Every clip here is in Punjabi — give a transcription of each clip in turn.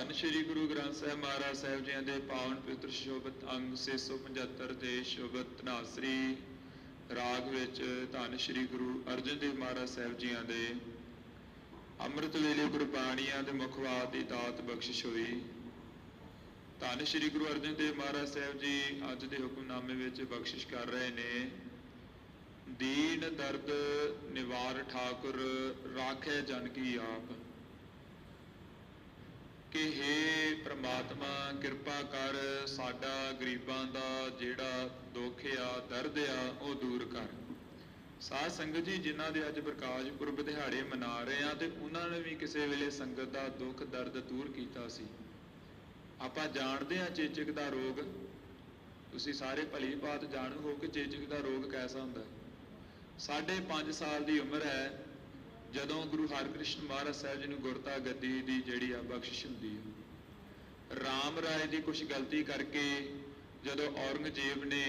ਧੰਨ ਸ਼੍ਰੀ ਗੁਰੂ ਗ੍ਰੰਥ ਸਾਹਿਬ ਮਹਾਰਾਜ ਸਾਹਿਬ ਜੀਆਂ ਦੇ ਪਾਵਨ ਪਵਿੱਤਰ ਸ਼ੋਭਤ ਅੰਗ 675 ਦੇ ਸ਼ੋਭਤ ਨਾਸਰੀ ਰਾਗ ਵਿੱਚ ਧੰਨ ਸ਼੍ਰੀ ਗੁਰੂ ਅਰਜਨ ਦੇਵ ਮਹਾਰਾਜ ਸਾਹਿਬ ਜੀਆਂ ਦੇ ਅੰਮ੍ਰਿਤ ਵੇਲੇ ਗੁਰਬਾਣੀਆਂ ਦੇ ਮੁਖਵਾਦ ਦੀ ਦਾਤ ਬਖਸ਼ਿਸ਼ ਹੋਈ। ਧੰਨ ਸ਼੍ਰੀ ਗੁਰੂ ਅਰਜਨ ਦੇਵ ਮਹਾਰਾਜ ਸਾਹਿਬ ਜੀ ਅੱਜ ਦੇ ਹੁਕਮਨਾਮੇ ਵਿੱਚ ਬਖਸ਼ਿਸ਼ ਕਰ ਰਹੇ ਨੇ। ਦੀਨ ਦਰਦ ਨਿਵਾਰ ਠਾਕੁਰ, ਰਾਖੇ ਜਨ ਕੀ ਆਪ। ਕਿ हे ਪ੍ਰਮਾਤਮਾ ਕਿਰਪਾ ਕਰ ਸਾਡਾ ਗਰੀਬਾਂ ਦਾ ਜਿਹੜਾ ਦੁੱਖ ਆ, ਦਰਦ ਆ, ਉਹ ਦੂਰ ਕਰ। ਸਾਧ ਸੰਗਤ ਜੀ, ਜਿਨ੍ਹਾਂ ਦੇ ਅੱਜ ਪ੍ਰਕਾਸ਼ ਪੁਰਬ ਦਿਹਾੜੇ ਮਨਾ ਰਹੇ ਆ ਤੇ ਉਹਨਾਂ ਨੇ ਵੀ ਕਿਸੇ ਵੇਲੇ ਸੰਗਤ ਦਾ ਦੁੱਖ, ਦਰਦ ਦੂਰ ਕੀਤਾ ਸੀ। ਆਪਾਂ ਜਾਣਦੇ ਆ ਚੇਚਕ ਦਾ ਰੋਗ। ਤੁਸੀਂ ਸਾਰੇ ਭਲੀ ਬਾਤ ਜਾਣੂ ਹੋ ਕਿ ਚੇਚਕ ਦਾ ਰੋਗ ਕੈਸਾ ਹੁੰਦਾ ਹੈ? ਸਾਢੇ 5 ਸਾਲ ਦੀ ਉਮਰ ਹੈ। ਜਦੋਂ ਗੁਰੂ ਹਰਕ੍ਰਿਸ਼ਨ ਮਹਾਰਾਜ ਸਾਹਿਬ ਜੀ ਨੂੰ ਗੁਰਤਾ ਗੱਦੀ ਦੀ ਜਿਹੜੀ ਆ ਬਖਸ਼ਿਸ਼ ਹੁੰਦੀ ਹੈ ਰਾਮ ਰਾਏ ਦੀ ਕੁਝ ਗਲਤੀ ਕਰਕੇ ਜਦੋਂ ਔਰੰਗਜ਼ੇਬ ਨੇ,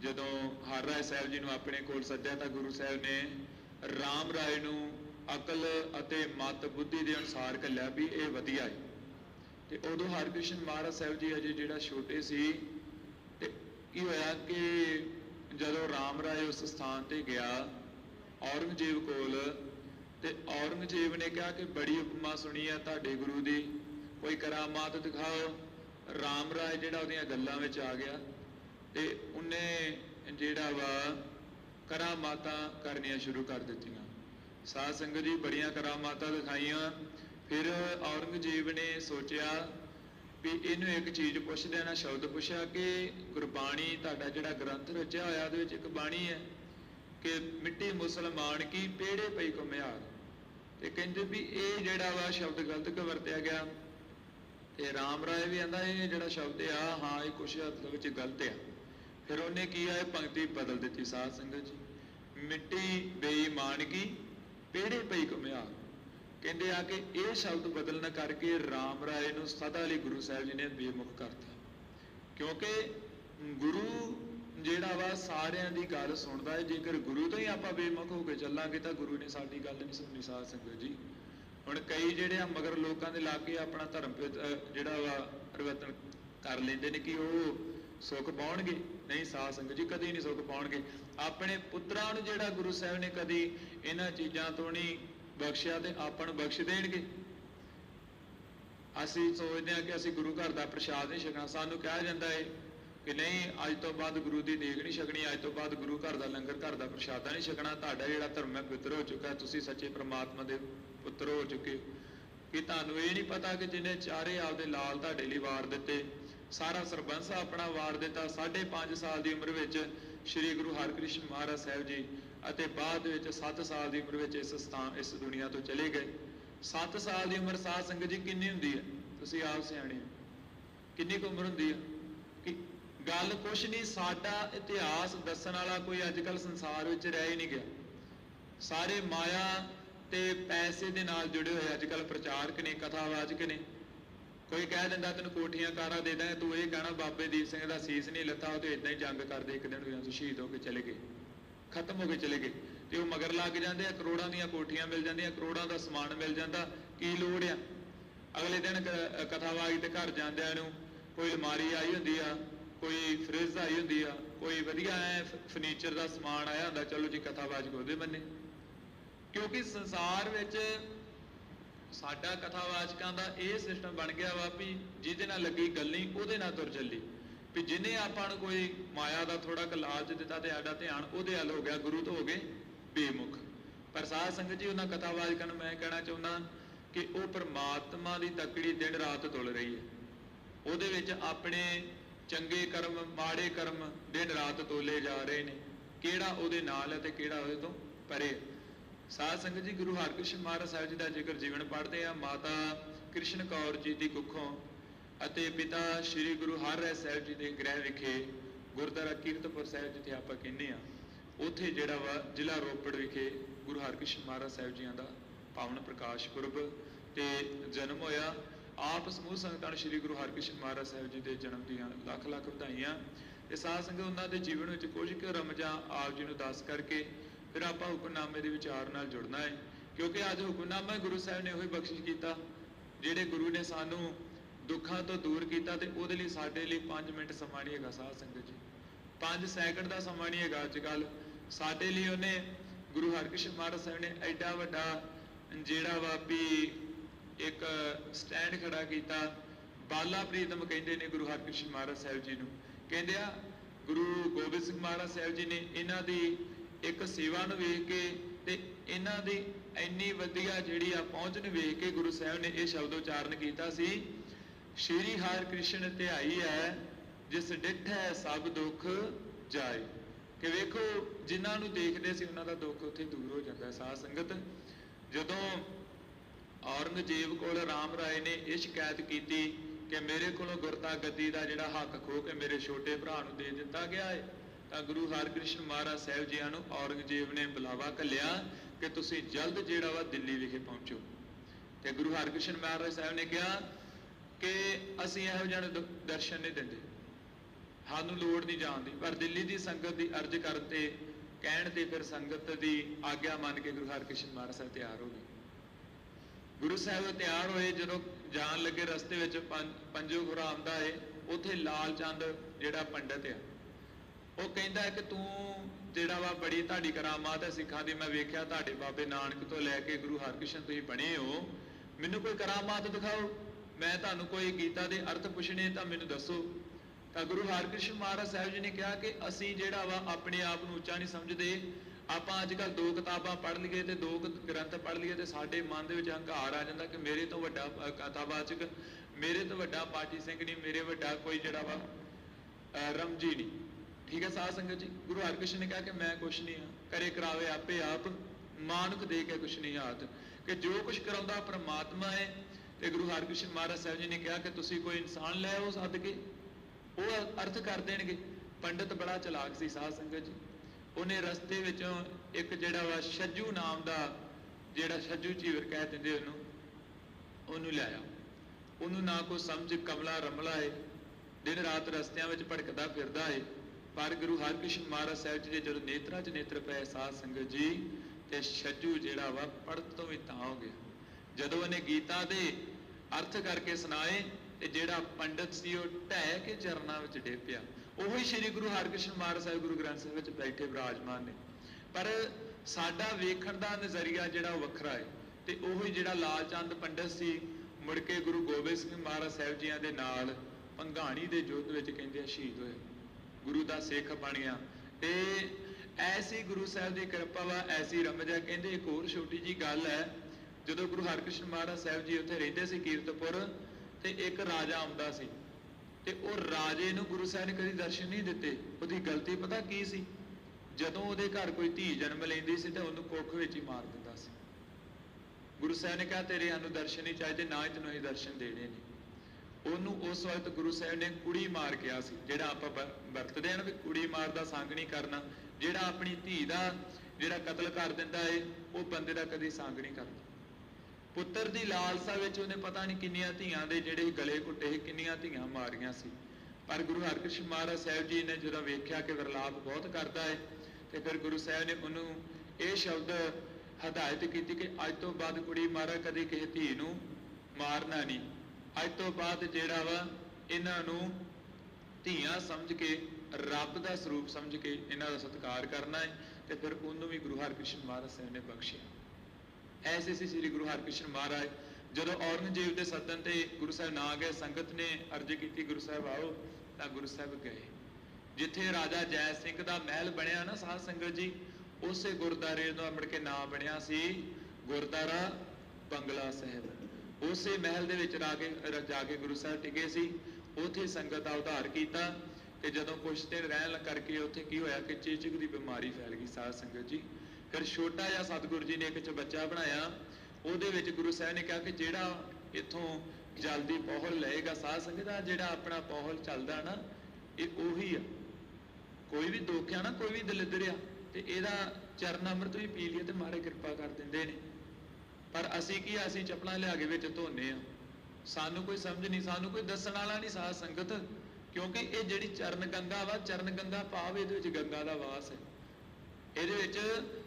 ਜਦੋਂ ਹਰ ਰਾਏ ਸਾਹਿਬ ਜੀ ਨੂੰ ਆਪਣੇ ਕੋਲ ਸੱਦਿਆ ਤਾਂ ਗੁਰੂ ਸਾਹਿਬ ਨੇ ਰਾਮ ਰਾਏ ਨੂੰ ਅਕਲ ਅਤੇ ਮਤ ਬੁੱਧੀ ਦੇ ਅਨੁਸਾਰ ਕੱਲਿਆ ਵੀ ਇਹ ਵਧੀਆ ਹੈ ਤੇ ਉਦੋਂ ਹਰਕ੍ਰਿਸ਼ਨ ਮਹਾਰਾਜ ਸਾਹਿਬ ਜੀ ਅਜੇ ਜਿਹੜਾ ਛੋਟੇ ਸੀ ਤੇ ਕੀ ਹੋਇਆ ਕਿ ਜਦੋਂ ਰਾਮ ਰਾਏ ਉਸ ਸਥਾਨ ਤੇ ਗਿਆ, ਔਰੰਗਜ਼ੇਬ ਕੋਲ ਤੇ ਔਰੰਗਜ਼ੇਬ ਨੇ ਕਿਹਾ ਕਿ ਬੜੀ ਉਪਮਾ ਸੁਣੀ ਹੈ ਤੁਹਾਡੇ ਗੁਰੂ ਦੀ। ਕੋਈ ਕਰਾਮਾਤ ਦਿਖਾਓ। ਰਾਮ ਰਾਏ ਜਿਹੜਾ ਉਹਦੀਆਂ ਗੱਲਾਂ ਵਿੱਚ ਆ ਗਿਆ ਤੇ ਉਹਨੇ ਜਿਹੜਾ ਵਾ ਕਰਾਮਾਤਾਂ ਕਰਨੀਆਂ ਸ਼ੁਰੂ ਕਰ ਦਿੱਤੀਆਂ। ਸਾਧ ਸੰਗਤ ਜੀ ਬੜੀਆਂ ਕਰਾਮਾਤਾਂ ਦਿਖਾਈਆਂ। ਫਿਰ ਔਰੰਗਜ਼ੇਬ ਨੇ ਸੋਚਿਆ ਵੀ ਇਹਨੂੰ ਇੱਕ ਚੀਜ਼ ਪੁੱਛ ਦੇਣਾ ਸ਼ਬਦ ਪੁੱਛਿਆ ਕਿ ਗੁਰਬਾਣੀ ਤੁਹਾਡਾ ਜਿਹੜਾ ਗ੍ਰੰਥ ਰਚਿਆ ਹੋਇਆ ਉਹਦੇ ਵਿੱਚ ਇੱਕ ਬਾਣੀ ਹੈ ਕਿ ਮਿੱਟੀ ਮੁਸਲਮਾਨ ਕੀ, ਪੇੜੇ ਪਈ ਕੋ ਤੇ ਕਹਿੰਦੇ ਵੀ ਇਹ ਜਿਹੜਾ ਵਾ ਸ਼ਬਦ ਗਲਤ ਵਰਤਿਆ ਗਿਆ? ਤੇ ਰਾਮ ਰਾਏ ਵੀ ਆਂਦਾ ਇਹ ਜਿਹੜਾ ਸ਼ਬਦ ਆ, ਹਾਂ, ਇਹ ਕੁਛ ਅਸਲ ਵਿੱਚ ਗਲਤ ਆ। ਫਿਰ ਉਹਨੇ ਕੀ ਆ, ਇਹ ਪੰਕਤੀ ਬਦਲ ਦਿੱਤੀ ਸਾਧ ਸੰਗਤ ਜੀ। ਮਿੱਟੀ ਬੇਈਮਾਨ ਕੀ ਪੇੜੇ ਪਈ ਕੋ ਕਹਿੰਦੇ ਆ ਕਿ ਇਹ ਸ਼ਬਦ ਬਦਲਣ ਕਰਕੇ ਰਾਮ ਰਾਏ ਨੂੰ ਸਦਾ ਲਈ ਗੁਰੂ ਸਾਹਿਬ ਜੀ ਨੇ ਬੇਮੁਖ ਕਰਤਾ। ਕਿਉਂਕਿ ਗੁਰੂ ਜਿਹੜਾ ਵਾ ਸਾਰਿਆਂ ਦੀ ਗੱਲ ਸੁਣਦਾ ਹੈ। ਜੇਕਰ ਗੁਰੂ ਤੋਂ ਹੀ ਆਪਾਂ ਬੇਮੁਖ ਹੋ ਕੇ ਚੱਲਾਂਗੇ ਤਾਂ ਗੁਰੂ ਨੇ ਸਾਡੀ ਗੱਲ ਨਹੀਂ ਸੁਣਨੀ ਸਾਧ ਸੰਗਤ ਜੀ। ਹੁਣ ਕਈ ਜਿਹੜੇ ਆ ਮਗਰ ਲੋਕਾਂ ਦੇ ਲਾ ਕੇ ਆਪਣਾ ਧਰਮ ਜਿਹੜਾ ਵਾ ਪਰਿਵਰਤਨ ਕਰ ਲੈਂਦੇ ਨੇ ਕਿ ਉਹ ਸੁੱਖ ਪਾਉਣਗੇ। ਨਹੀਂ, ਸਾਧ ਸੰਗਤ ਜੀ, ਕਦੀ ਨਹੀਂ ਸੁੱਖ ਪਾਉਣਗੇ। ਆਪਣੇ ਪੁੱਤਰਾਂ ਨੂੰ ਜਿਹੜਾ ਗੁਰੂ ਸਾਹਿਬ ਨੇ ਕਦੀ ਇਹਨਾਂ ਚੀਜ਼ਾਂ ਤੋਂ ਨਹੀਂ ਬਖਸ਼ਿਆ ਤੇ ਆਪਾਂ ਨੂੰ ਬਖਸ਼ ਦੇਣਗੇ। ਅਸੀਂ ਸੋਚਦੇ ਹਾਂ ਕਿ ਅਸੀਂ ਗੁਰੂ ਘਰ ਦਾ ਪ੍ਰਸ਼ਾਦ ਨਹੀਂ ਛਕਣਾ। ਸਾਨੂੰ ਕਿਹਾ ਜਾਂਦਾ ਹੈ ਕਿ ਨਹੀਂ, ਅੱਜ ਤੋਂ ਬਾਅਦ ਗੁਰੂ ਦੀ ਦੇਗ ਨਹੀਂ ਛਕਣੀ, ਅੱਜ ਤੋਂ ਬਾਅਦ ਗੁਰੂ ਘਰ ਦਾ ਲੰਗਰ, ਘਰ ਦਾ ਪ੍ਰਸ਼ਾਦਾ ਨਹੀਂ ਛਕਣਾ। ਤੁਹਾਡਾ ਜਿਹੜਾ ਧਰਮ ਹੈ ਪਵਿੱਤਰ ਹੋ ਚੁੱਕਾ ਤੁਸੀਂ ਸੱਚੇ ਪ੍ਰਮਾਤਮਾ ਦੇ ਪੁੱਤਰ ਹੋ ਚੁੱਕੇ ਕਿ ਤੁਹਾਨੂੰ ਇਹ ਨਹੀਂ ਪਤਾ ਕਿ ਜਿਹਨੇ ਚਾਰੇ ਆਪਦੇ ਲਾਲ ਤੁਹਾਡੇ ਲਈ ਵਾਰ ਦਿੱਤੇ, ਸਾਰਾ ਸਰਬੰਸ ਆਪਣਾ ਵਾਰ ਦਿੱਤਾ। 5.5 ਸਾਲ ਦੀ ਉਮਰ ਵਿੱਚ ਸ੍ਰੀ ਗੁਰੂ ਹਰਕ੍ਰਿਸ਼ਨ ਮਹਾਰਾਜ ਸਾਹਿਬ ਜੀ ਅਤੇ ਬਾਅਦ ਵਿੱਚ 7 ਸਾਲ ਦੀ ਉਮਰ ਵਿੱਚ ਇਸ ਸਥਾਨ, ਇਸ ਦੁਨੀਆ ਤੋਂ ਚਲੇ ਗਏ। 7 ਸਾਲ ਦੀ ਉਮਰ ਸਾਧ ਸੰਗਤ ਜੀ ਕਿੰਨੀ ਹੁੰਦੀ ਹੈ? ਤੁਸੀਂ ਆਪ ਸਿਆਣੇ ਕਿੰਨੀ ਕੁ ਉਮਰ ਹੁੰਦੀ ਹੈ? ਕਿ ਗੱਲ ਕੁਛ ਨਹੀਂ, ਸਾਡਾ ਇਤਿਹਾਸ ਦੱਸਣ ਵਾਲਾ ਕੋਈ ਅੱਜ ਕੱਲ ਸੰਸਾਰ ਵਿੱਚ ਰਹਿ ਹੀ ਨਹੀਂ ਗਿਆ। ਸਾਰੇ ਮਾਇਆ ਤੇ ਪੈਸੇ ਦੇ ਨਾਲ ਜੁੜੇ ਹੋਏ ਅੱਜ ਕੱਲ ਪ੍ਰਚਾਰਕ ਨੇ, ਕਥਾਵਾਚਕ ਨੇ। ਕੋਈ ਕਹਿ ਦਿੰਦਾ, ਤੈਨੂੰ ਕੋਠੀਆਂ ਕਾਰਾਂ ਦੇ ਦਾਂ, ਤੂੰ ਇਹ ਕਹਿਣਾ, ਬਾਬੇ ਦੀਪ ਸਿੰਘ ਦਾ ਸੀਸ ਨਹੀਂ ਲੱਥਾ, ਉਹ ਤੇ ਇਦਾਂ ਹੀ ਜੰਗ ਕਰਦੇ, ਇੱਕ ਦਿਨ ਹੋਇਆ ਸ਼ਹੀਦ ਹੋ ਕੇ ਚਲੇ ਗਏ, ਖਤਮ ਹੋ ਕੇ ਚਲੇ ਗਏ ਤੇ ਉਹ ਮਗਰ ਲੱਗ ਜਾਂਦੇ ਆ, ਕਰੋੜਾਂ ਦੀਆਂ ਕੋਠੀਆਂ ਮਿਲ ਜਾਂਦੀਆਂ, ਕਰੋੜਾਂ ਦਾ ਸਮਾਨ ਮਿਲ ਜਾਂਦਾ, ਕੀ ਲੋੜ ਆ? ਅਗਲੇ ਦਿਨ ਕ- ਕਥਾਵਾਚਕ ਦੇ ਘਰ ਜਾਂਦਿਆਂ ਨੂੰ ਕੋਈ ਅਲਮਾਰੀ ਆਈ ਹੁੰਦੀ ਆ ਕੋਈ ਫ੍ਰਿਜ ਆਈ ਹੁੰਦੀ ਆ, ਕੋਈ ਵਧੀਆ ਐ ਫਰਨੀਚਰ ਦਾ ਸਮਾਨ ਆਇਆ ਹੁੰਦਾ, ਚਲੋ ਜੀ ਕਥਾਵਾਚਕ ਉਹਦੇ ਬੰਨੇ। ਕਿਉਂਕਿ ਸੰਸਾਰ ਵਿੱਚ ਸਾਡਾ ਕਥਾਵਾਚਕਾਂ ਦਾ ਇਹ ਸਿਸਟਮ ਬਣ ਗਿਆ ਵਾ ਵੀ ਜਿਹਦੇ ਨਾਲ ਲੱਗੀ ਗੱਲ ਨਹੀਂ, ਉਹਦੇ ਨਾਲ ਤੁਰ ਚੱਲੀ। ਵੀ ਜਿਹਨੇ ਆਪਾਂ ਨੂੰ ਕੋਈ ਮਾਇਆ ਦਾ ਥੋੜਾ ਕੁ ਲਾਲਚ ਦਿੱਤਾ ਤੇ ਸਾਡਾ ਧਿਆਨ ਉਹਦੇ ਵੱਲ ਹੋ ਗਿਆ, ਗੁਰੂ ਤੋਂ ਹੋ ਗਏ ਬੇਮੁਖ। ਪਰ ਸਾਧ ਸੰਗਤ ਜੀ, ਉਹਨਾਂ ਕਥਾਵਾਚਕਾਂ ਨੂੰ ਮੈਂ ਕਹਿਣਾ ਚਾਹੁੰਦਾ ਕਿ ਉਹ ਪਰਮਾਤਮਾ ਦੀ ਤਕੜੀ ਦਿਨ ਰਾਤ ਤੁਲ ਰਹੀ ਹੈ। ਉਹਦੇ ਵਿੱਚ ਆਪਣੇ ਚੰਗੇ ਕਰਮ, ਮਾੜੇ ਕਰਮ ਦਿਨ ਰਾਤ ਤੋਲੇ ਜਾ ਰਹੇ ਨੇ ਕਿਹੜਾ ਉਹਦੇ ਨਾਲ ਹੈ ਤੇ ਕਿਹੜਾ ਉਹਦੇ ਤੋਂ ਪਰੇ ਹੈ। ਸਾਧ ਸੰਗਤ ਜੀ, ਗੁਰੂ ਹਰਕ੍ਰਿਸ਼ਨ ਮਹਾਰਾਜ ਸਾਹਿਬ ਜੀ ਦਾ ਜੇਕਰ ਜੀਵਨ ਪੜ੍ਹਦੇ ਆ ਮਾਤਾ ਕ੍ਰਿਸ਼ਨ ਕੌਰ ਜੀ ਦੀ ਕੁੱਖੋਂ ਅਤੇ ਪਿਤਾ ਸ੍ਰੀ ਗੁਰੂ ਹਰਿ ਸਾਹਿਬ ਜੀ ਦੇ ਗ੍ਰਹਿ ਵਿਖੇ ਗੁਰਦੁਆਰਾ ਕੀਰਤਪੁਰ ਸਾਹਿਬ ਜਿੱਥੇ ਆਪਾਂ ਕਹਿੰਦੇ ਆ ਉੱਥੇ ਜਿਹੜਾ ਵਾ ਜ਼ਿਲ੍ਹਾ ਰੋਪੜ ਵਿਖੇ ਗੁਰੂ ਹਰਕ੍ਰਿਸ਼ਨ ਮਹਾਰਾਜ ਸਾਹਿਬ ਜੀਆਂ ਦਾ ਪਾਵਨ ਪ੍ਰਕਾਸ਼ ਪੁਰਬ ਤੇ ਜਨਮ ਹੋਇਆ ਆਪ ਸਮੂਹ ਸੰਗਤਾਂ ਨੂੰ ਸ੍ਰੀ ਗੁਰੂ ਹਰਕ੍ਰਿਸ਼ਨ ਮਹਾਰਾਜ ਸਾਹਿਬ ਜੀ ਦੇ ਜਨਮ ਦੀਆਂ ਲੱਖ ਲੱਖ ਵਧਾਈਆਂ। ਤੇ ਸਾਧ ਸੰਗਤ ਉਹਨਾਂ ਦੇ ਜੀਵਨ ਵਿੱਚ ਕੁਝ ਕੁ ਰਮਜਾਂ ਆਪ ਜੀ ਨੂੰ ਦੱਸ ਕਰਕੇ ਫਿਰ ਆਪਾਂ ਹੁਕਮਨਾਮੇ ਦੇ ਵਿਚਾਰ ਨਾਲ ਜੁੜਨਾ ਹੈ। ਕਿਉਂਕਿ ਅੱਜ ਹੁਕਮਨਾਮਾ ਗੁਰੂ ਸਾਹਿਬ ਨੇ ਉਹੀ ਬਖਸ਼ਿਸ਼ ਕੀਤਾ, ਜਿਹੜੇ ਗੁਰੂ ਨੇ ਸਾਨੂੰ ਦੁੱਖਾਂ ਤੋਂ ਦੂਰ ਕੀਤਾ ਤੇ ਉਹਦੇ ਲਈ ਸਾਡੇ ਲਈ 5 ਮਿੰਟ ਸਮਾਂ ਨਹੀਂ ਹੈਗਾ ਸਾਧ ਸੰਗਤ ਜੀ। 5 ਸੈਕਿੰਡ ਦਾ ਸਮਾਂ ਨਹੀਂ ਹੈਗਾ ਅੱਜ ਕੱਲ ਸਾਡੇ ਲਈ ਉਹਨੇ ਗੁਰੂ ਹਰਕ੍ਰਿਸ਼ਨ ਮਹਾਰਾਜ ਸਾਹਿਬ ਨੇ ਐਡਾ ਵੱਡਾ ਜਿਹੜਾ ਵਾ ਵੀ ਇੱਕ ਸਟੈਂਡ ਖੜਾ ਕੀਤਾ। ਬਾਲਾ ਪ੍ਰੀਤਮ ਕਹਿੰਦੇ ਨੇ ਗੁਰੂ ਹਰਕ੍ਰਿਸ਼ਨ ਮਹਾਰਾਜ ਸਾਹਿਬ ਜੀ ਨੂੰ। ਕਹਿੰਦੇ ਆ, ਗੁਰੂ ਗੋਬਿੰਦ ਸਿੰਘ ਮਹਾਰਾਜ ਸਾਹਿਬ ਜੀ ਨੇ ਇਹਨਾਂ ਦੀ ਇੱਕ ਸੇਵਾ ਨੂੰ ਵੇਖ ਕੇ ਤੇ ਇਹਨਾਂ ਦੀ ਇੰਨੀ ਵਧੀਆ ਜਿਹੜੀ ਆ ਪਹੁੰਚ ਨੂੰ ਵੇਖ ਕੇ ਗੁਰੂ ਸਾਹਿਬ ਨੇ ਇਹ ਸ਼ਬਦ ਉਚਾਰਨ ਕੀਤਾ ਸੀ, ਸ਼੍ਰੀ ਹਰਿ ਕ੍ਰਿਸ਼ਨ ਧਿਆਈ ਹੈ ਜਿਸ ਡਿਠੈ ਸਭ ਦੁੱਖ ਜਾਏ। ਕਿ ਵੇਖੋ, ਜਿਨ੍ਹਾਂ ਨੂੰ ਦੇਖਦੇ ਸੀ ਉਹਨਾਂ ਦਾ ਦੁੱਖ ਉੱਥੇ ਦੂਰ ਹੋ ਜਾਂਦਾ। ਹੈ। ਸਾਧ ਸੰਗਤ, ਜਦੋਂ ਔਰੰਗਜ਼ੇਬ ਕੋਲ ਰਾਮ ਰਾਏ ਨੇ ਇਹ ਸ਼ਿਕਾਇਤ ਕੀਤੀ ਕਿ ਮੇਰੇ ਕੋਲੋਂ ਗੁਰਤਾ ਗੱਦੀ ਦਾ ਜਿਹੜਾ ਹੱਕ ਖੋ ਕੇ ਮੇਰੇ ਛੋਟੇ ਭਰਾ ਨੂੰ ਦੇ ਦਿੱਤਾ ਗਿਆ ਹੈ ਤਾਂ ਗੁਰੂ ਹਰਕ੍ਰਿਸ਼ਨ ਮਹਾਰਾਜ ਸਾਹਿਬ ਜੀਆਂ ਨੂੰ ਔਰੰਗਜ਼ੇਬ ਨੇ ਬੁਲਾਵਾ ਘੱਲਿਆ ਕਿ ਤੁਸੀਂ ਜਲਦ ਜਿਹੜਾ ਵਾ ਦਿੱਲੀ ਵਿਖੇ ਪਹੁੰਚੋ। ਤੇ ਗੁਰੂ ਹਰਕ੍ਰਿਸ਼ਨ ਮਹਾਰਾਜ ਸਾਹਿਬ ਨੇ ਕਿਹਾ ਕਿ ਅਸੀਂ ਇਹੋ ਜਿਹੇ ਦਰਸ਼ਨ ਨਹੀਂ ਦਿੰਦੇ। ਸਾਨੂੰ ਲੋੜ ਨਹੀਂ ਜਾਣ ਦੀ। ਪਰ ਦਿੱਲੀ ਦੀ ਸੰਗਤ ਦੀ ਅਰਜ਼ ਕਰਨ ਤੇ ਕਹਿਣ ਤੇ ਫਿਰ ਸੰਗਤ ਦੀ ਆਗਿਆ ਮੰਨ ਕੇ ਗੁਰੂ ਹਰਕ੍ਰਿਸ਼ਨ ਮਹਾਰਾਜ ਸਾਹਿਬ ਤਿਆਰ ਹੋ ਗਏ। ਗੁਰੂ ਸਾਹਿਬ ਤਿਆਰ ਹੋਏ, ਜਦੋਂ ਜਾਣ ਲੱਗੇ ਰਸਤੇ ਵਿੱਚ ਪੰਜੋ ਗੁਰੂ ਆਉਂਦਾ ਏ ਉਥੇ ਲਾਲ ਚੰਦ ਜਿਹੜਾ ਪੰਡਤ ਆ। ਉਹ ਕਹਿੰਦਾ ਕਿ ਤੂੰ ਜਿਹੜਾ ਵਾ ਬੜੀ ਤੁਹਾਡੀ ਕਰਾਮਾਤ ਹੈ, ਸਿੱਖਾਂ ਦੀ ਮੈਂ ਵੇਖਿਆ ਤੁਹਾਡੇ ਬਾਬੇ ਨਾਨਕ ਤੋਂ ਲੈ ਕੇ ਗੁਰੂ ਹਰਕ੍ਰਿਸ਼ਨ ਤੁਸੀਂ ਬਣੇ ਹੋ। ਮੈਨੂੰ ਕੋਈ ਕਰਾਮਾਤ ਦਿਖਾਓ, ਮੈਂ ਤੁਹਾਨੂੰ ਕੋਈ ਗੀਤਾ ਦੇ ਅਰਥ ਪੁੱਛਣੇ ਤਾਂ ਮੈਨੂੰ ਦੱਸੋ। ਤਾਂ ਗੁਰੂ ਹਰਕ੍ਰਿਸ਼ਨ ਮਹਾਰਾਜ ਸਾਹਿਬ ਜੀ ਨੇ ਕਿਹਾ ਕਿ ਅਸੀਂ ਜਿਹੜਾ ਵਾ ਆਪਣੇ ਆਪ ਨੂੰ ਉੱਚਾ ਨਹੀਂ ਸਮਝਦੇ ਆਪਾਂ ਅੱਜ ਕੱਲ ਦੋ ਕਿਤਾਬਾਂ ਪੜ੍ਹ ਲਈਏ ਤੇ ਦੋ ਗ੍ਰੰਥ ਪੜ੍ਹ ਲਈਏ ਤੇ ਸਾਡੇ ਮਨ ਦੇ ਵਿੱਚ ਹੰਕਾਰ ਆ ਜਾਂਦਾ ਕਿ ਮੇਰੇ ਤੋਂ ਵੱਡਾ ਅ, ਕਥਾਵਾਚਕ ਮੇਰੇ ਤੋਂ ਵੱਡਾ ਪਾਠੀ ਸਿੰਘ ਨਹੀਂ ਮੇਰੇ ਵੱਡਾ ਕੋਈ ਜਿਹੜਾ ਵਾ ਅ, ਰਮਜੀ ਨਹੀਂ। ਠੀਕ ਹੈ ਸਾਧ ਸੰਗਤ ਜੀ? ਗੁਰੂ ਹਰਕ੍ਰਿਸ਼ਨ ਨੇ ਕਿਹਾ ਕਿ ਮੈਂ ਕੁਛ ਨਹੀਂ ਹਾਂ। ਕਰੇ ਕਰਾਵੇ ਆਪੇ ਆਪ ਮਾਨੁਕ ਦੇ ਕੇ ਕੁਛ ਨਹੀਂ ਹਾਥ ਕਿ ਜੋ ਕੁਛ ਕਰਾਉਂਦਾ ਪਰਮਾਤਮਾ ਹੈ। ਤੇ ਗੁਰੂ ਹਰਕ੍ਰਿਸ਼ਨ ਮਹਾਰਾਜ ਸਾਹਿਬ ਜੀ ਨੇ ਕਿਹਾ ਕਿ ਤੁਸੀਂ ਕੋਈ ਇਨਸਾਨ ਲੈ ਆਓ ਸੱਦ ਕੇ ਉਹ ਅਰਥ ਕਰ ਦੇਣਗੇ। ਪੰਡਤ ਬੜਾ ਚਲਾਕ ਸੀ ਸਾਧ ਸੰਗਤ ਜੀ। ਉਹਨੇ ਰਸਤੇ ਵਿੱਚੋਂ ਇੱਕ ਜਿਹੜਾ ਵਾ ਛੱਜੂ ਨਾਮ ਦਾ ਜਿਹੜਾ ਛੱਜੂ ਚੀਵਰ ਕਹਿ ਦਿੰਦੇ ਉਹਨੂੰ ਉਹਨੂੰ ਲਿਆਇਆ ਉਹਨੂੰ ਨਾ ਕੋ ਸਮਝ, ਕਮਲਾ ਰਮਲਾ ਏ, ਦਿਨ ਰਾਤ ਰਸਤਿਆਂ ਵਿੱਚ ਭਟਕਦਾ ਫਿਰਦਾ ਏ। ਪਰ ਗੁਰੂ ਹਰਕ੍ਰਿਸ਼ਨ ਮਹਾਰਾਜ ਸਾਹਿਬ ਜੀ ਦੇ ਜਦੋਂ ਨੇਤਰਾਂ 'ਚ ਨੇਤਰ ਪਏ, ਸਾਧ ਸੰਗਤ ਜੀ, ਤੇ ਛੱਜੂ ਜਿਹੜਾ ਵਾ ਪੜਤ ਤੋਂ ਵੀ ਤਾਂ ਹੋ ਗਿਆ। ਜਦੋਂ ਉਹਨੇ ਗੀਤਾ ਦੇ ਅਰਥ ਕਰਕੇ ਸੁਣਾਏ, ਤੇ ਜਿਹੜਾ ਪੰਡਤ ਸੀ ਉਹ ਢਹਿ ਕੇ ਚਰਨਾਂ ਵਿੱਚ ਡੇਪਿਆ ਉਹੀ ਸ੍ਰੀ ਗੁਰੂ ਹਰਕ੍ਰਿਸ਼ਨ ਮਹਾਰਾਜ ਸਾਹਿਬ ਗੁਰੂ ਗ੍ਰੰਥ ਸਾਹਿਬ ਵਿੱਚ ਬੈਠੇ ਵਿਰਾਜਮਾਨ ਨੇ। ਪਰ ਸਾਡਾ ਵੇਖਣ ਦਾ ਨਜ਼ਰੀਆ ਜਿਹੜਾ ਉਹ ਵੱਖਰਾ ਹੈ ਤੇ ਉਹੋ ਜਿਹੜਾ ਲਾਲ ਚੰਦ ਪੰਡਤ ਸੀ, ਮੁੜ ਕੇ ਗੁਰੂ ਗੋਬਿੰਦ ਸਿੰਘ ਮਹਾਰਾਜ ਸਾਹਿਬ ਜੀਆਂ ਦੇ ਨਾਲ ਪੰਘਾਣੀ ਦੇ ਯੁੱਧ ਵਿੱਚ ਕਹਿੰਦੇ ਆ ਸ਼ਹੀਦ ਹੋਏ। ਗੁਰੂ ਦਾ ਸਿੱਖ ਬਣਿਆ ਤੇ ਐਸੀ ਗੁਰੂ ਸਾਹਿਬ ਦੀ ਕਿਰਪਾ ਵਾ, ਐਸੀ ਰਮਜ ਹੈ ਕਹਿੰਦੇ ਇੱਕ ਹੋਰ ਛੋਟੀ ਜੀ ਗੱਲ ਹੈ, ਜਦੋਂ ਗੁਰੂ ਹਰਕ੍ਰਿਸ਼ਨ ਮਹਾਰਾਜ ਸਾਹਿਬ ਜੀ ਉੱਥੇ ਰਹਿੰਦੇ ਸੀ ਕੀਰਤਪੁਰ, ਤੇ ਇੱਕ ਰਾਜਾ ਆਉਂਦਾ ਸੀ। ਤੇ ਉਹ ਰਾਜੇ ਨੂੰ ਗੁਰੂ ਸਾਹਿਬ ਨੇ ਕਦੀ ਦਰਸ਼ਨ ਨਹੀਂ ਦਿੱਤੇ। ਉਹਦੀ ਗਲਤੀ ਪਤਾ ਕੀ ਸੀ? ਜਦੋਂ ਉਹਦੇ ਘਰ ਕੋਈ ਧੀ ਜਨਮ ਲੈਂਦੀ ਸੀ ਤੇ ਉਹਨੂੰ ਕੁੱਖ ਵਿੱਚ ਹੀ ਮਾਰ ਦਿੰਦਾ ਸੀ। ਗੁਰੂ ਸਾਹਿਬ ਨੇ ਕਿਹਾ, ਤੇਰੇ ਸਾਨੂੰ ਦਰਸ਼ਨ ਨਹੀਂ ਚਾਹੀਦੇ, ਨਾ ਹੀ ਤੈਨੂੰ ਅਸੀਂ ਦਰਸ਼ਨ ਦੇਣੇ ਨੇ। ਉਹਨੂੰ ਉਸ ਵਕਤ ਗੁਰੂ ਸਾਹਿਬ ਨੇ ਕੁੜੀ ਮਾਰ ਕਿਹਾ ਸੀ, ਜਿਹੜਾ ਆਪਾਂ ਵਰਤਦੇ ਹਾਂ ਵੀ ਕੁੜੀ ਮਾਰ ਦਾ ਸੰਗ ਨਹੀਂ ਕਰਨਾ, ਜਿਹੜਾ ਆਪਣੀ ਧੀ ਦਾ ਜਿਹੜਾ ਕਤਲ ਕਰ ਦਿੰਦਾ ਏ, ਉਹ ਬੰਦੇ ਦਾ ਕਦੀ ਸੰਗ ਨਹੀਂ ਕਰਦਾ। ਪੁੱਤਰ ਦੀ ਲਾਲਸਾ ਵਿੱਚ ਉਹਨੇ ਪਤਾ ਨਹੀਂ ਕਿੰਨੀਆਂ ਧੀਆਂ ਦੇ ਜਿਹੜੇ ਗਲੇ ਘੁੱਟੇ ਸੀ, ਕਿੰਨੀਆਂ ਧੀਆਂ ਮਾਰੀਆਂ ਸੀ। ਪਰ ਗੁਰੂ ਹਰਕ੍ਰਿਸ਼ਨ ਮਹਾਰਾਜ ਸਾਹਿਬ ਜੀ ਨੇ ਜਦੋਂ ਵੇਖਿਆ ਕਿ ਵਿਰਲਾਪ ਬਹੁਤ ਕਰਦਾ ਹੈ ਤੇ ਫਿਰ ਗੁਰੂ ਸਾਹਿਬ ਨੇ ਉਹਨੂੰ ਇਹ ਸ਼ਬਦ ਹਦਾਇਤ ਕੀਤੀ ਕਿ ਅੱਜ ਤੋਂ ਬਾਅਦ ਕੁੜੀ ਮਾਰਾ ਕਦੇ ਕਿਸੇ ਧੀ ਨੂੰ ਮਾਰਨਾ ਨਹੀਂ। ਅੱਜ ਤੋਂ ਬਾਅਦ ਜਿਹੜਾ ਵਾ ਇਹਨਾਂ ਨੂੰ ਧੀਆਂ ਸਮਝ ਕੇ, ਰੱਬ ਦਾ ਸਰੂਪ ਸਮਝ ਕੇ ਇਹਨਾਂ ਦਾ ਸਤਿਕਾਰ ਕਰਨਾ ਹੈ ਤੇ ਫਿਰ ਉਹਨੂੰ ਵੀ ਗੁਰੂ ਹਰਕ੍ਰਿਸ਼ਨ ਮਹਾਰਾਜ ਸਾਹਿਬ ਨੇ ਬਖਸ਼ਿਆ। ਐਸੇ ਸੀ ਸ੍ਰੀ ਗੁਰੂ ਹਰਕ੍ਰਿਸ਼ਨ ਮਹਾਰਾਜ, ਜਦੋਂ ਔਰੰਗਜ਼ੇਬ ਦੇ ਸੱਦਨ ਤੇ ਗੁਰੂ ਸਾਹਿਬ ਨਾ ਗਏ, ਸੰਗਤ ਨੇ ਅਰਜ਼ ਕੀਤੀ, ਗੁਰੂ ਸਾਹਿਬ ਆਓ, ਤਾਂ ਗੁਰੂ ਸਾਹਿਬ ਗਏ। ਜਿੱਥੇ ਰਾਜਾ ਜੈ ਸਿੰਘ ਦਾ ਮਹਿਲ ਬਣਿਆ ਨਾ ਸਾਧ ਸੰਗਤ ਜੀ, ਉਸੇ ਗੁਰਦਾਰੇ ਦਾ ਮੁੜ ਕੇ ਨਾਮ ਬਣਿਆ ਸੀ ਗੁਰਦਾਰਾ ਬੰਗਲਾ ਸਾਹਿਬ। ਉਸੇ ਮਹਿਲ ਦੇ ਵਿੱਚ ਜਾ ਕੇ ਜਾ ਕੇ ਗੁਰੂ ਸਾਹਿਬ ਟਿਕੇ ਸੀ। ਉਥੇ ਸੰਗਤ ਦਾ ਉਧਾਰ ਕੀਤਾ ਤੇ ਜਦੋਂ ਕੁਛ ਦਿਨ ਰਹਿਣ ਕਰਕੇ ਉੱਥੇ ਕੀ ਹੋਇਆ ਕਿ ਚੇਚਕ ਦੀ ਬਿਮਾਰੀ ਫੈਲ ਗਈ ਸਾਧ ਸੰਗਤ ਜੀ। ਫਿਰ ਛੋਟਾ ਜਿਹਾ ਸਤਿਗੁਰੂ ਜੀ ਨੇ ਇੱਕ ਚ ਬਣਾਇਆ। ਉਹਦੇ ਵਿੱਚ ਗੁਰੂ ਸਾਹਿਬ ਨੇ ਕਿਹਾ ਕਿ ਜਿਹੜਾ ਇੱਥੋਂ ਜਲਦੀ ਪੌਹਲ ਲਏਗਾ ਸਾਧ ਸੰਗਤ ਦਾ ਜਿਹੜਾ ਆਪਣਾ ਪੌਹਲ ਚੱਲਦਾ ਨਾ ਇਹ ਉਹੀ ਆ। ਕੋਈ ਵੀ ਦੁੱਖ ਆ ਨਾ ਕੋਈ ਵੀ ਦਲਿੱਦਰ ਆ ਤੇ ਇਹਦਾ ਚਰਨ ਅੰਮ੍ਰਿਤ ਵੀ ਪੀ ਲਈਏ ਤੇ ਮਾਰੇ ਕਿਰਪਾ ਕਰ ਦਿੰਦੇ ਨੇ। ਪਰ ਅਸੀਂ ਕੀ ਆ, ਅਸੀਂ ਚੱਪਲਾਂ ਲਿਆ ਕੇ ਵਿੱਚ ਧੋਨੇ ਆ। ਸਾਨੂੰ ਕੋਈ ਸਮਝ ਨਹੀਂ ਸਾਨੂੰ ਕੋਈ ਦੱਸਣ ਵਾਲਾ ਨਹੀਂ ਸਾਧ ਸੰਗਤ ਕਿਉਂਕਿ ਇਹ ਜਿਹੜੀ ਚਰਨ ਗੰਗਾ ਵਾ ਚਰਨ ਗੰਗਾ ਭਾਵ ਇਹਦੇ ਵਿੱਚ ਗੰਗਾ ਦਾ ਵਾਸ ਹੈ। ਇਹਦੇ ਵਿੱਚ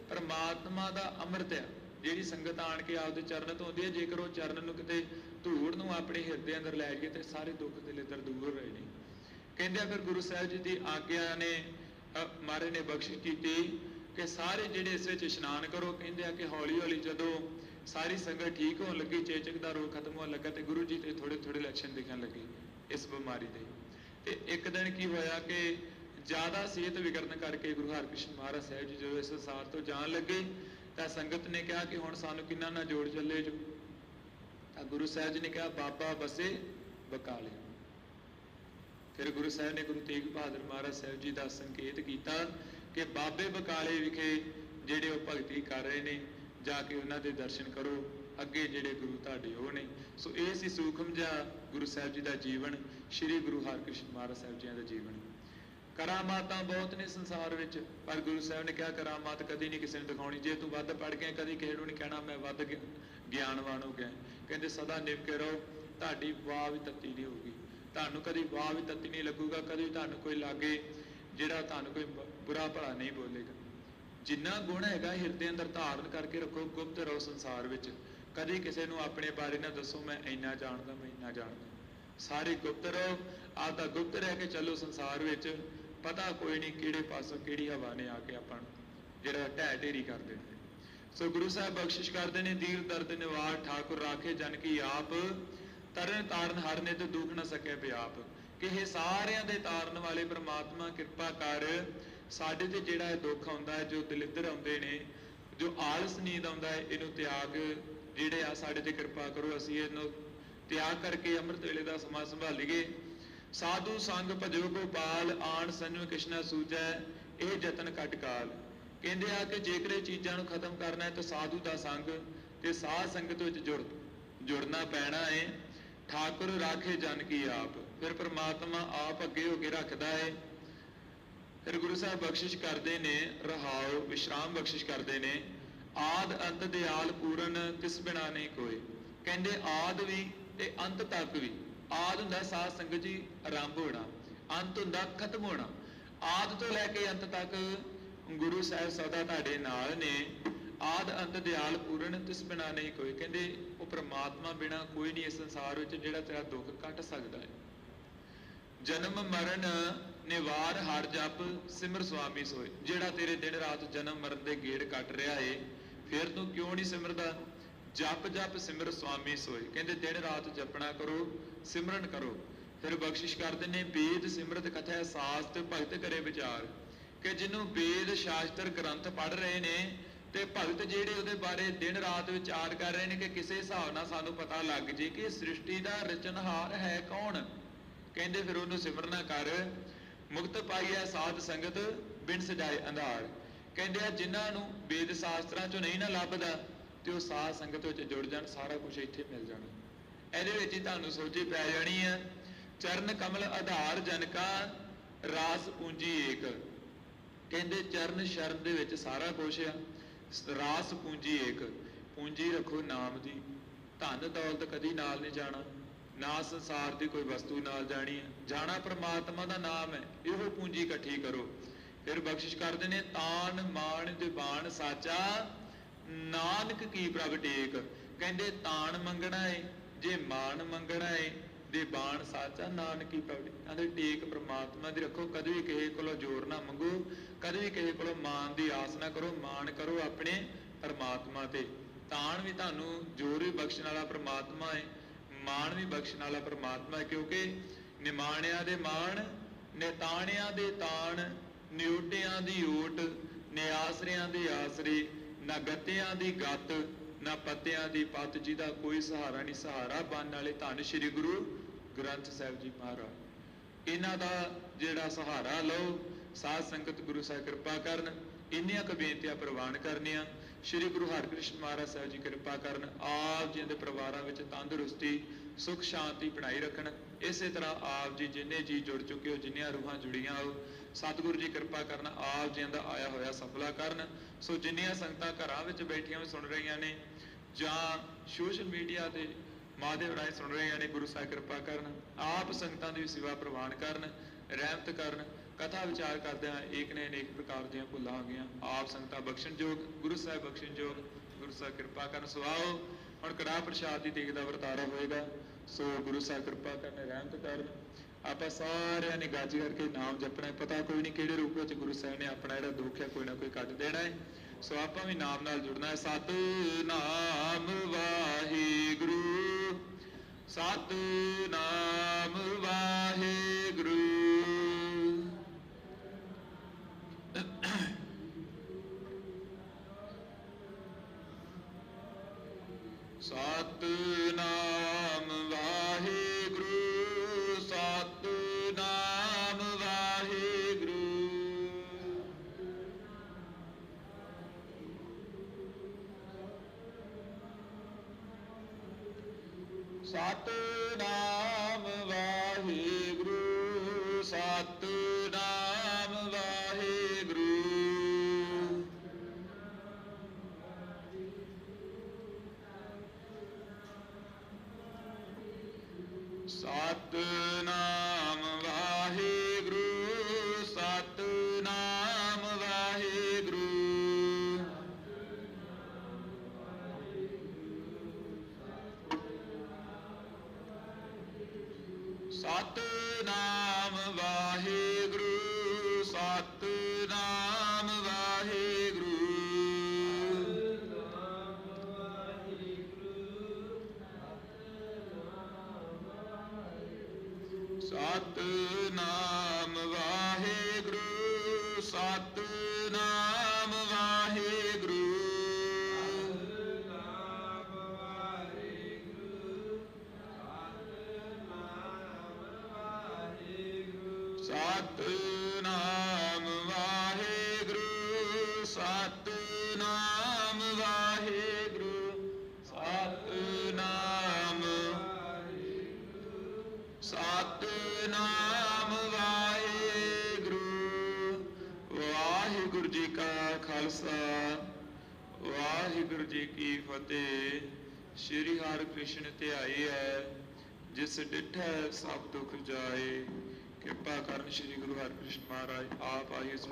ਪ੍ਰਮਾਤਮਾ ਦਾ ਅੰਮ੍ਰਿਤ ਆ ਜਿਹੜੀ ਸੰਗਤ ਆਣ ਕੇ ਆਪਦੇ ਚਰਨ ਧੋਂਦੀ ਹੈ ਜੇਕਰ ਉਹ ਚਰਨ ਨੂੰ ਕਿਤੇ ਧੂੜ ਨੂੰ ਆਪਣੇ ਹਿਰਦੇ ਅੰਦਰ ਲੈ ਜਾਈਏ ਤੇ ਸਾਰੇ ਦੁੱਖ ਤੇ ਲਿੱਦਰ ਦੂਰ ਰਹੇ ਨੇ। ਕਹਿੰਦੇ ਆ ਫਿਰ ਗੁਰੂ ਸਾਹਿਬ ਜੀ ਦੀ ਆਗਿਆ ਨੇ ਅ, ਮਹਾਰਾਜ ਨੇ ਬਖਸ਼ਿਸ਼ ਕੀਤੀ ਕਿ ਸਾਰੇ ਜਿਹੜੇ ਇਸ ਵਿੱਚ ਇਸ਼ਨਾਨ ਕਰੋ। ਕਹਿੰਦੇ ਆ ਕਿ ਹੌਲੀ ਹੌਲੀ ਜਦੋਂ ਸਾਰੀ ਸੰਗਤ ਠੀਕ ਹੋਣ ਲੱਗੀ ਚੇਚਕ ਦਾ ਰੋਗ ਖਤਮ ਹੋਣ ਲੱਗਾ ਤੇ ਗੁਰੂ ਜੀ ਤੇ ਥੋੜੇ ਥੋੜੇ ਲੱਛਣ ਦਿਖਣ ਲੱਗੇ ਇਸ ਬਿਮਾਰੀ ਦੇ ਤੇ ਇੱਕ ਦਿਨ ਕੀ ਹੋਇਆ ਕਿ ਜ਼ਿਆਦਾ ਸਿਹਤ ਵਿਗੜਨ ਕਰਕੇ ਗੁਰੂ ਹਰਕ੍ਰਿਸ਼ਨ ਮਹਾਰਾਜ ਸਾਹਿਬ ਜੀ ਜਦੋਂ ਇਸ ਸੰਸਾਰ ਤੋਂ ਜਾਣ ਲੱਗੇ, ਤਾਂ ਸੰਗਤ ਨੇ ਕਿਹਾ ਕਿ ਹੁਣ ਸਾਨੂੰ ਕਿੰਨਾ ਨਾਲ ਜੋੜ ਚੱਲੇ ਜੋ। ਤਾਂ ਗੁਰੂ ਸਾਹਿਬ ਜੀ ਨੇ ਕਿਹਾ, ਬਾਬਾ ਬਸੇ ਬਕਾਲੇ ਫਿਰ ਗੁਰੂ ਸਾਹਿਬ ਨੇ ਗੁਰੂ ਤੇਗ ਬਹਾਦਰ ਮਹਾਰਾਜ ਸਾਹਿਬ ਜੀ ਦਾ ਸੰਕੇਤ ਕੀਤਾ ਕਿ ਬਾਬੇ ਬਕਾਲੇ ਵਿਖੇ ਜਿਹੜੇ ਉਹ ਭਗਤੀ ਕਰ ਰਹੇ ਨੇ, ਜਾ ਕੇ ਉਹਨਾਂ ਦੇ ਦਰਸ਼ਨ ਕਰੋ। ਅੱਗੇ ਜਿਹੜੇ ਗੁਰੂ ਤੁਹਾਡੇ ਉਹ ਨੇ। ਸੋ ਇਹ ਸੀ ਸੂਖਮ ਜਿਹਾ ਗੁਰੂ ਸਾਹਿਬ ਜੀ ਦਾ ਜੀਵਨ, ਸ੍ਰੀ ਗੁਰੂ ਹਰਕ੍ਰਿਸ਼ਨ ਮਹਾਰਾਜ ਸਾਹਿਬ ਜੀ ਦਾ ਜੀਵਨ। ਕਰਾਮਾਤਾਂ ਬਹੁਤ ਨੇ ਸੰਸਾਰ ਵਿੱਚ, ਪਰ ਗੁਰੂ ਸਾਹਿਬ ਨੇ ਕਿਹਾ ਕਰਾਮਾਤ ਕਦੀ ਨਹੀਂ ਕਿਸੇ ਨੂੰ ਦਿਖਾਉਣੀ। ਜੇ ਤੂੰ ਵੱਧ ਪੜ ਗਿਆ, ਕਦੀ ਕਿਸੇ ਨੂੰ ਨਹੀਂ ਕਹਿਣਾ, ਮੈਂ ਵੱਧ ਗਿਆਨਵਾਨ ਹੋ ਗਿਆ। ਕਹਿੰਦੇ, ਸਦਾ ਨਿਵ ਰਹੋ, ਤੁਹਾਡੀ ਵਾਹ ਵੀ ਤੱਤੀ ਨਹੀਂ ਹੋਊਗੀ। ਤੁਹਾਨੂੰ ਕਦੀ ਵਾਹ ਵੀ ਤੱਤੀ ਨਹੀਂ ਲੱਗੂਗਾ, ਕਦੀ ਤੁਹਾਨੂੰ ਕੋਈ ਲਾਗੇ ਜਿਹੜਾ ਤੁਹਾਨੂੰ ਕੋਈ ਬੁਰਾ ਭਲਾ ਨਹੀਂ ਬੋਲੇਗਾ। ਜਿੰਨਾ ਗੁਣ ਹੈਗਾ ਹਿਰਦੇ ਅੰਦਰ ਧਾਰਨ ਕਰਕੇ ਰੱਖੋ, ਗੁਪਤ ਰਹੋ ਸੰਸਾਰ ਵਿੱਚ। ਕਦੇ ਕਿਸੇ ਨੂੰ ਆਪਣੇ ਬਾਰੇ ਨਾ ਦੱਸੋ, ਮੈਂ ਇੰਨਾ ਜਾਣਦਾ, ਮੈਂ ਇੰਨਾ ਜਾਣਦਾ। ਸਾਰੇ ਗੁਪਤ ਰਹੋ, ਆਪ ਦਾ ਗੁਪਤ ਰਹਿ ਕੇ ਚੱਲੋ ਸੰਸਾਰ ਵਿੱਚ। ਪਤਾ ਕੋਈ ਨਹੀਂ ਕਿਹੜੇ ਪਾਸੋਂ ਕਿਹੜੀ ਹਵਾ ਨੇ ਆ ਕੇ ਆਪਾਂ ਨੂੰ, ਜਿਹੜਾ ਢਹਿ ਢੇਰੀ ਕਰ ਦੇਣਾ ਸੋ ਗੁਰੂ ਸਾਹਿਬ ਬਖਸ਼ਿਸ਼ ਕਰਦੇ ਨੇ, ਦੀਰ ਦਰਦ ਨਿਵਾਰ ਠਾਕੁਰ ਰਾਖੇ ਜਨ ਕੀ ਆਪ, ਤਰਨ ਤਾਰਨ ਹਰ ਨੇ ਤੇ ਦੁੱਖ ਨਾ ਸਕੇ ਬਿਆਪ ਕਿ ਇਹ ਸਾਰਿਆਂ ਦੇ ਤਾਰਨ ਵਾਲੇ ਪ੍ਰਮਾਤਮਾ ਕਿਰਪਾ ਕਰ, ਸਾਡੇ ਤੇ ਜਿਹੜਾ ਇਹ ਦੁੱਖ ਆਉਂਦਾ ਹੈ, ਜੋ ਦਲਿੱਦਰ ਆਉਂਦੇ ਨੇ, ਜੋ ਆਲਸ ਨੀਂਦ ਆਉਂਦਾ ਹੈ, ਇਹਨੂੰ ਤਿਆਗ ਜਿਹੜੇ ਆ ਸਾਡੇ ਤੇ ਕਿਰਪਾ ਕਰੋ, ਅਸੀਂ ਇਹਨੂੰ ਤਿਆਗ ਕਰਕੇ ਅੰਮ੍ਰਿਤ ਵੇਲੇ ਦਾ ਸਮਾਂ ਸੰਭਾਲੀਏ। ਸਾਧੂ ਸੰਗ ਭਜੋ ਗੋਪਾਲ ਆਣ ਸੰਜਮ ਕਿਸ਼ਨਾ ਸੂਜੈ ਇਹ ਜਤਨ ਘਟ ਕਾਲ। ਕਹਿੰਦੇ ਆ ਕਿ ਜੇਕਰ ਇਹ ਚੀਜ਼ਾਂ ਨੂੰ ਖਤਮ ਕਰਨਾ ਹੈ ਤਾਂ ਸਾਧੂ ਦਾ ਸੰਗ ਤੇ ਸਾਧ ਸੰਗਤ ਵਿੱਚ ਜੁੜ, ਜੁੜਨਾ ਪੈਣਾ ਹੈ ਠਾਕੁਰ ਰਾਖੇ ਜਨ ਕੀ ਆਪ, ਫਿਰ ਪ੍ਰਮਾਤਮਾ ਆਪ ਅੱਗੇ ਹੋ ਕੇ ਰੱਖਦਾ ਹੈ ਫਿਰ ਗੁਰੂ ਸਾਹਿਬ ਬਖਸ਼ਿਸ਼ ਕਰਦੇ ਨੇ, ਰਹਾਉ, ਵਿਸ਼ਰਾਮ ਬਖਸ਼ਿਸ਼ ਕਰਦੇ ਨੇ। ਆਦ ਅੰਤ ਦਿਆਲ ਪੂਰਨ, ਤਿਸ ਬਿਨਾ ਨਹੀਂ ਕੋਈ। ਕਹਿੰਦੇ ਆਦ ਵੀ ਤੇ ਅੰਤ ਤੱਕ ਵੀ। ਆਦ ਹੁੰਦਾ ਸਾਧ ਸੰਗਤ ਜੀ, ਆਰੰਭ ਹੋਣਾ, ਅੰਤ ਹੁੰਦਾ ਖਤਮ ਹੋਣਾ। ਆਦ ਤੋਂ ਲੈ ਕੇ ਅੰਤ ਤੱਕ ਗੁਰੂ ਸਾਹਿਬ ਸਦਾ ਤੁਹਾਡੇ ਨਾਲ ਨੇ। ਆਦ ਅੰਤ ਦਿਆਲ ਪੂਰਨ, ਤਿਸ ਬਿਨਾ ਨਹੀਂ ਕੋਈ। ਕਹਿੰਦੇ ਉਹ ਪ੍ਰਮਾਤਮਾ ਬਿਨਾ ਕੋਈ ਨਹੀਂ ਇਸ ਸੰਸਾਰ ਵਿੱਚ ਜਿਹੜਾ ਤੇਰਾ ਦੁੱਖ ਕੱਟ ਸਕਦਾ ਹੈ। ਜਨਮ, ਮਰਨ, ਨਿਵਾਰ, ਹਰ ਜਪ, ਸਿਮਰ ਸੁਆਮੀ ਸੋਏ। ਜਿਹੜਾ ਤੇਰੇ ਦਿਨ ਰਾਤ ਜਨਮ, ਮਰਨ ਦੇ ਗੇੜ ਕੱਟ ਰਿਹਾ ਏ, ਫਿਰ ਤੂੰ ਕਿਉਂ ਨਹੀਂ ਸਿਮਰਦਾ? ਜਪ ਜਪ ਸਿਮਰ ਸੁਆਮੀ ਸੋਏ ਕਹਿੰਦੇ, ਦਿਨ ਰਾਤ ਜਪਣਾ ਕਰੋ, ਸਿਮਰਨ ਕਰੋ। ਫਿਰ ਬਖਸ਼ਿਸ਼ ਕਰਦੇ ਨੇ ਵੇਦ ਸਿਮਰਤ ਕਥਾ ਸਾਸ ਤੇ ਭਗਤ ਕਰੇ ਵਿਚਾਰ। ਕਿ ਜਿਹਨੂੰ ਵੇਦ ਸ਼ਾਸਤਰ ਗ੍ਰੰਥ ਪੜ੍ਹ ਰਹੇ ਨੇ ਤੇ ਭਗਤ ਜਿਹੜੇ ਉਹਦੇ ਬਾਰੇ ਦਿਨ ਰਾਤ ਵਿਚਾਰ ਕਰ ਰਹੇ ਨੇ ਕਿ ਕਿਸੇ ਹਿਸਾਬ ਨਾਲ ਸਾਨੂੰ ਪਤਾ ਲੱਗ ਜੇ ਕਿ ਸ੍ਰਿਸ਼ਟੀ ਦਾ ਰਚਨਹਾਰ ਹੈ ਕੌਣ। ਕਹਿੰਦੇ, ਫਿਰ ਉਹਨੂੰ ਸਿਮਰਨਾ ਕਰ। ਮੁਕਤ ਪਾਈਐ ਸਾਧ ਸੰਗਤ, ਬਿਨ ਸਜਾਏ ਅੰਧਾਰ। ਕਹਿੰਦੇ ਆ ਜਿਨ੍ਹਾਂ ਨੂੰ ਵੇਦ ਸ਼ਾਸਤਰਾਂ ਚੋਂ ਨਹੀਂ ਨਾ ਲੱਭਦਾ ਤੇ ਉਹ ਸਾਧ ਸੰਗਤ ਵਿੱਚ ਜੁੜ ਜਾਣ, ਸਾਰਾ ਕੁਝ ਇੱਥੇ ਮਿਲ ਜਾਣਾ। ਇਹਦੇ ਵਿੱਚ ਹੀ ਤੁਹਾਨੂੰ ਸੋਚੀ ਪੈ ਜਾਣੀ ਆ, ਚਰਨ ਕਮਲ ਆਧਾਰ ਜਨ ਰਾਸ ਪੂੰਜੀ ਏਕ। ਕਹਿੰਦੇ ਚਰਨ ਸ਼ਰਨ ਦੇ ਵਿੱਚ ਸਾਰਾ ਕੁਝ ਆ, ਰਾਸ ਪੂੰਜੀ ਏਕ। ਪੂੰਜੀ ਰੱਖੋ ਨਾਮ ਦੀ। ਧਨ ਦੌਲਤ ਕਦੀ ਨਾਲ ਨਹੀਂ ਜਾਣਾ, ਨਾ ਸੰਸਾਰ ਦੀ ਕੋਈ ਵਸਤੂ ਨਾਲ ਜਾਣੀ ਹੈ ਜਾਣਾ ਪ੍ਰਮਾਤਮਾ ਦਾ ਨਾਮ ਹੈ, ਇਹੋ ਪੂੰਜੀ ਇਕੱਠੀ ਕਰੋ। ਫਿਰ ਬਖਸ਼ਿਸ਼ ਕਰਦੇ ਨੇ ਤਾਨ ਮਾਨ ਦੀਵਾਨ ਸਾਚਾ ਨਾਨਕ ਕੀ ਪ੍ਰਭ ਟੇਕ? ਕਹਿੰਦੇ, ਤਾਣ ਮੰਗਣਾ ਏ, ਜੇ ਮਾਨ ਮੰਗਣਾ ਏ, ਦੇ ਬਾਣ ਸਾਚਾ ਨਾਨਕੀ ਪ੍ਰਭ ਕਹਿੰਦੇ, ਟੇਕ ਪ੍ਰਮਾਤਮਾ ਦੀ ਰੱਖੋ, ਕਦੇ ਵੀ ਕਿਸੇ ਕੋਲੋਂ ਜ਼ੋਰ ਨਾ ਮੰਗੋ, ਕਦੇ ਵੀ ਕਿਸੇ ਕੋਲੋਂ ਮਾਨ ਦੀ ਆਸ ਨਾ ਕਰੋ ਮਾਨ ਕਰੋ ਆਪਣੇ ਪਰਮਾਤਮਾ ਤੇ। ਤਾਣ ਵੀ ਤੁਹਾਨੂੰ ਜ਼ੋਰ ਵੀ ਬਖਸ਼ਣ ਵਾਲਾ ਪ੍ਰਮਾਤਮਾ ਹੈ ਮਾਣ ਵੀ ਬਖਸ਼ਣ ਵਾਲਾ ਪ੍ਰਮਾਤਮਾ ਹੈ ਕਿਉਂਕਿ ਨਿਮਾਣਿਆਂ ਦੇ ਮਾਣ, ਨਿਤਾਣਿਆਂ ਦੇ ਤਾਣ, ਨਿਉਟਿਆਂ ਦੀ ਓਟ, ਨਿਆਸਰਿਆਂ ਦੇ ਆਸਰੇ ਨਾ ਗੱਤਿਆਂ ਦੀ ਗੱਤ, ਨਾ ਪੱਤਿਆਂ ਦੀ ਪੱਤ, ਜਿਹਦਾ ਕੋਈ ਸਹਾਰਾ ਨਹੀਂ, ਸਹਾਰਾ ਬਣ ਵਾਲੇ ਧੰਨ ਸ੍ਰੀ ਗੁਰੂ ਗ੍ਰੰਥ ਸਾਹਿਬ ਜੀ ਮਹਾਰਾਜ। ਇਹਨਾਂ ਦਾ ਜਿਹੜਾ ਸਹਾਰਾ ਲਓ, ਸਾਧ ਸੰਗਤ ਗੁਰੂ ਸਾਹਿਬ ਕਿਰਪਾ ਕਰਨ, ਇੰਨੀਆਂ ਕੁ ਬੇਨਤੀਆਂ ਪ੍ਰਵਾਨ ਕਰਨੀਆਂ। ਸ੍ਰੀ ਗੁਰੂ ਹਰਕ੍ਰਿਸ਼ਨ ਮਹਾਰਾਜ ਸਾਹਿਬ ਜੀ ਕਿਰਪਾ ਕਰਨ, ਆਪ ਜੀ ਦੇ ਪਰਿਵਾਰਾਂ ਵਿੱਚ ਤੰਦਰੁਸਤੀ ਸੁਖ ਸ਼ਾਂਤੀ ਬਣਾਈ ਰੱਖਣ। ਇਸੇ ਤਰ੍ਹਾਂ ਆਪ ਜੀ ਜਿੰਨੇ ਜੀ ਜੁੜ ਚੁੱਕੇ ਹੋ, ਜਿੰਨੀਆਂ ਰੂਹਾਂ ਜੁੜੀਆਂ ਹੋ ਸਤਿਗੁਰੂ ਜੀ ਕਿਰਪਾ ਕਰਨ ਆਪ ਜੀ ਦਾ ਆਇਆ ਹੋਇਆ ਸਫਲਾ ਕਰਨ। ਸੋ ਜਿੰਨੀਆਂ ਸੰਗਤਾਂ ਘਰਾਂ ਵਿੱਚ ਬੈਠੀਆਂ ਹੋਈਆਂ ਸੁਣ ਰਹੀਆਂ ਨੇ ਜਾਂ ਸੋਸ਼ਲ ਮੀਡੀਆ ਤੇ ਮਾਧਿਅਮ ਰਾਹੀਂ ਸੁਣ ਰਹੀਆਂ ਨੇ, ਗੁਰੂ ਸਾਹਿਬ ਕਿਰਪਾ ਕਰਨ, ਆਪ ਸੰਗਤਾਂ ਦੀ ਸੇਵਾ ਪ੍ਰਵਾਨ ਕਰਨ, ਰਹਿਮਤ ਕਰਨ, ਕਥਾ ਵਿਚਾਰ ਕਰਦਿਆਂ ਏਕ ਨੇ ਅਨੇਕ ਪ੍ਰਕਾਰ ਦੀਆਂ ਭੁੱਲਾਂ ਹੋ ਗਈਆਂ। ਆਪ ਸੰਗਤਾਂ ਬਖਸ਼ਣਯੋਗ ਗੁਰੂ ਸਾਹਿਬ ਬਖਸ਼ਣਯੋਗ ਗੁਰੂ ਸਾਹਿਬ ਕਿਰਪਾ ਕਰਨ। ਸੁਆਓ ਹੁਣ ਕੜਾਹ ਪ੍ਰਸ਼ਾਦ ਦੀ ਦੇਗ ਦਾ ਵਰਤਾਰਾ ਹੋਏਗਾ। ਸੋ ਗੁਰੂ ਸਾਹਿਬ ਕਿਰਪਾ ਕਰਨ, ਰਹਿਮਤ ਕਰਨ। ਆਪਾਂ ਸਾਰਿਆਂ ਨੇ ਗੱਜ ਕਰਕੇ ਨਾਮ ਜਪਣਾ ਹੈ। ਪਤਾ ਕੋਈ ਨਹੀਂ ਕਿਹੜੇ ਰੂਪ ਵਿੱਚ ਗੁਰੂ ਸਾਹਿਬ ਨੇ ਆਪਣਾ ਜਿਹੜਾ ਦੁੱਖ ਹੈ ਕੋਈ ਨਾ ਕੋਈ ਕੱਢ ਦੇਣਾ ਹੈ। ਸੋ ਆਪਾਂ ਵੀ ਨਾਮ ਨਾਲ ਜੁੜਨਾ ਹੈ। ਸਤਨਾਮ ਵਾਹਿਗੁਰੂ। ਸਤਨਾਮ ਸਤਨਾਮ ਵਾਹਿਗੁਰੂ ਸਤਨਾਮ ਸਤਨਾਮ ਵਾਹਿਗੁਰੂ ਸਤਨਾਮ ਸਤਨਾਮ ਵਾਹਿਗੁਰੂ ਸਤਨਾਮ ਵਾਹਿਗੁਰੂ, ਸਤਨਾਮ ਸਤਨਾਮ ਵਾਹਿਗੁਰੂ। ਵਾਹਿਗੁਰੂ ਜੀ ਕਾ ਖਾਲਸਾ, ਵਾਹਿਗੁਰੂ ਜੀ ਕੀ ਫਤਿਹ। ਸ੍ਰੀ ਹਰਿਕ੍ਰਿਸ਼ਨ ਧਿਆਈ ਹੈ, ਜਿਸ ਡਿਠੈ ਸਭ ਦੁਖ ਜਾਏ। ਕਿਰਪਾ ਕਰਨ ਸ੍ਰੀ ਗੁਰੂ ਹਰਿਕ੍ਰਿਸ਼ਨ ਮਹਾਰਾਜ ਆਪ ਆਏ ਸੋ